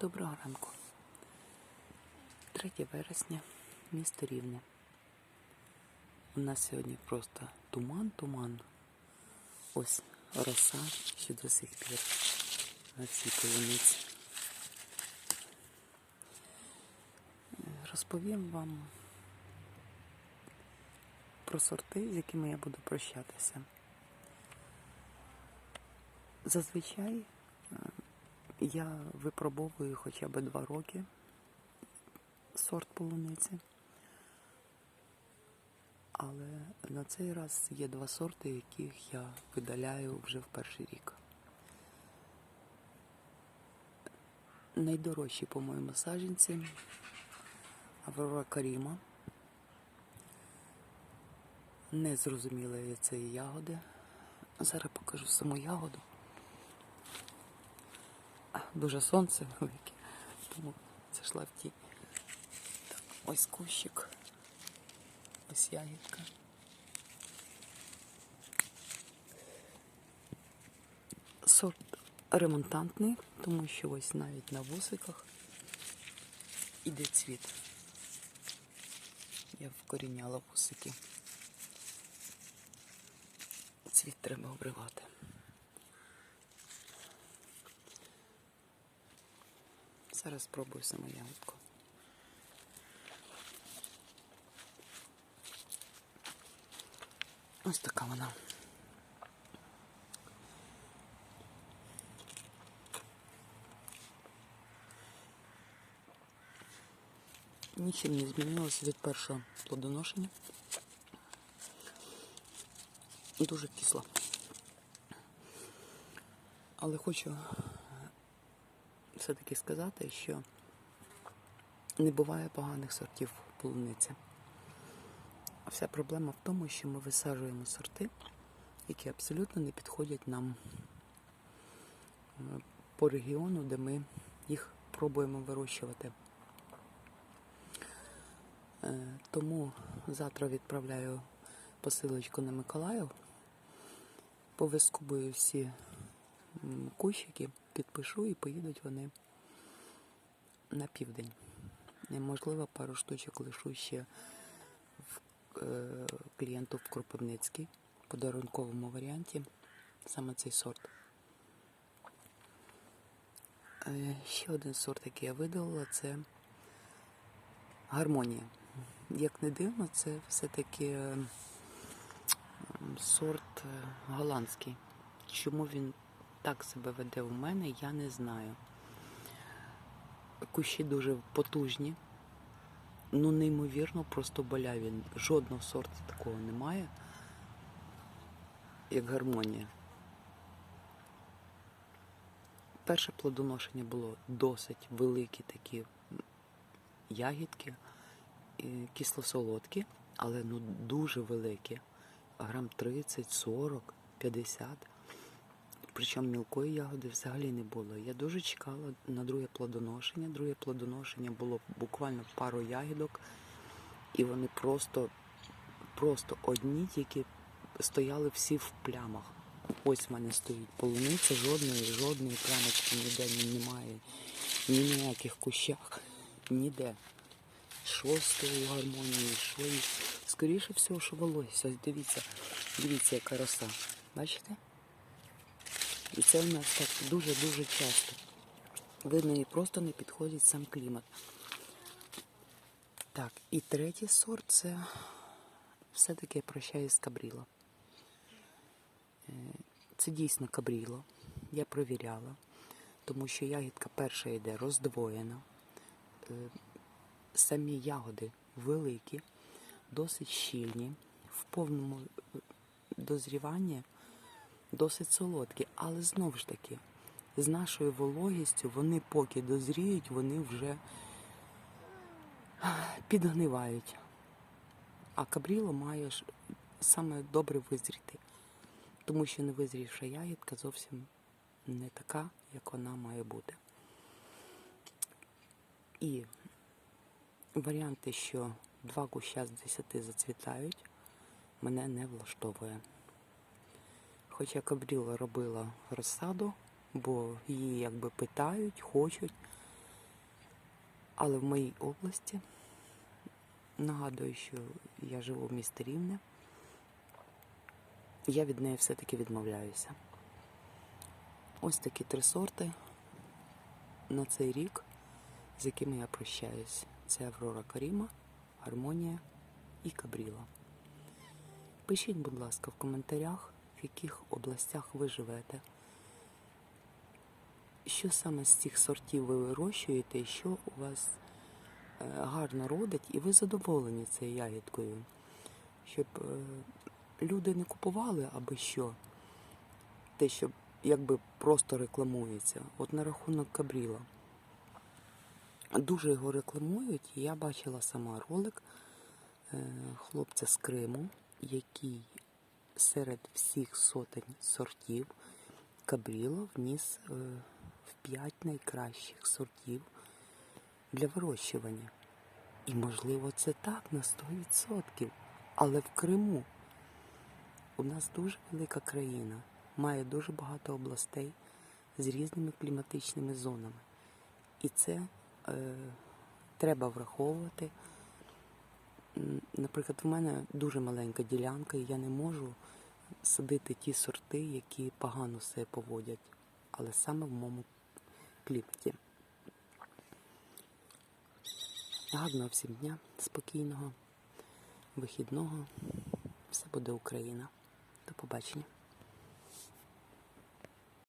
Доброго ранку. 3 вересня, місто Рівне. У нас сьогодні просто туман, туман. Ось роса ще до сих пір на цій полуниці. Розповім вам про сорти, з якими я буду прощатися. Зазвичай я випробовую хоча б два роки сорт полуниці. Але на цей раз є два сорти, яких я видаляю вже в перший рік. Найдорожчі, по-моєму, саджанці Аврора Каріма. Не зрозуміла цієї ягоди. Зараз покажу саму ягоду. Дуже сонце велике, тому зайшла в тінь. Так, ось кущик, ось ягідка. Сорт ремонтантний, тому що ось навіть на вусиках іде цвіт. Я вкоріняла вусики. Цвіт треба обривати. Зараз спробую саму ягодку. Ось така вона. Нічим не змінилося від першого плодоношення. Дуже кисла. Але хочу все-таки сказати, що не буває поганих сортів полуниці. Вся проблема в тому, що ми висаджуємо сорти, які абсолютно не підходять нам е, по регіону, де ми їх пробуємо вирощувати. Е, Тому завтра відправляю посилочку на Миколаїв, повискубую всі кущики, підпишу і поїдуть вони на південь. Можливо, пару штучок лишу ще в е, клієнту в Кропивницький в подарунковому варіанті, саме цей сорт. Е, Ще один сорт, який я видалила, це гармонія. Як не дивно, це все-таки е, сорт е, голландський. Чому він так себе веде у мене, я не знаю. Кущі дуже потужні, ну неймовірно, просто боляві. Жодного сорту такого немає, як гармонія. Перше плодоношення було досить великі такі ягідки, кисло-солодкі, але ну дуже великі. Грам 30, 40, 50. Причому мілкої ягоди взагалі не було. Я дуже чекала на друге плодоношення. Друге плодоношення було буквально пару ягідок, і вони просто, просто одні тільки стояли всі в плямах. Ось в мене стоїть полуниця, жодної, жодної плямочки ніде немає. Ні в ніяких кущах, ніде. Що з тою гармонією, що й- скоріше всього, що волосся. Дивіться, дивіться, яка роса. Бачите? І це у нас так дуже-дуже часто. Видно, і просто не підходить сам клімат. Так, і третій сорт це все-таки прощаюсь з кабріло. Е, Це дійсно кабріло. Я провіряла, тому що ягідка перша йде роздвоєна. Е, Самі ягоди великі, досить щільні, в повному е, дозріванні досить солодкі, але знову ж таки, з нашою вологістю вони поки дозріють, вони вже підгнивають. А кабріло має саме добре визріти, тому що невизрівша ягідка зовсім не така, як вона має бути. І варіанти, що два куща з десяти зацвітають, мене не влаштовує. Хоча Кабріла робила розсаду, бо її якби питають, хочуть. Але в моїй області нагадую, що я живу в місті Рівне. Я від неї все-таки відмовляюся. Ось такі три сорти на цей рік, з якими я прощаюсь. Це Аврора Каріма, Гармонія і Кабріла. Пишіть, будь ласка, в коментарях, яких областях ви живете. Що саме з цих сортів ви вирощуєте що у вас е, гарно родить, і ви задоволені цією ягідкою, щоб е, люди не купували аби що, те, що якби просто рекламується. От на рахунок Кабріла. Дуже його рекламують, я бачила сама ролик е, хлопця з Криму, який серед всіх сотень сортів Кабріла вніс е, в 5 найкращих сортів для вирощування. І, можливо, це так на 100%. Але в Криму у нас дуже велика країна, має дуже багато областей з різними кліматичними зонами. І це е, треба враховувати. Наприклад, в мене дуже маленька ділянка, і я не можу садити ті сорти, які погано себе поводять, але саме в моєму кліпті. Гарного всім дня, спокійного, вихідного. Все буде Україна. До побачення.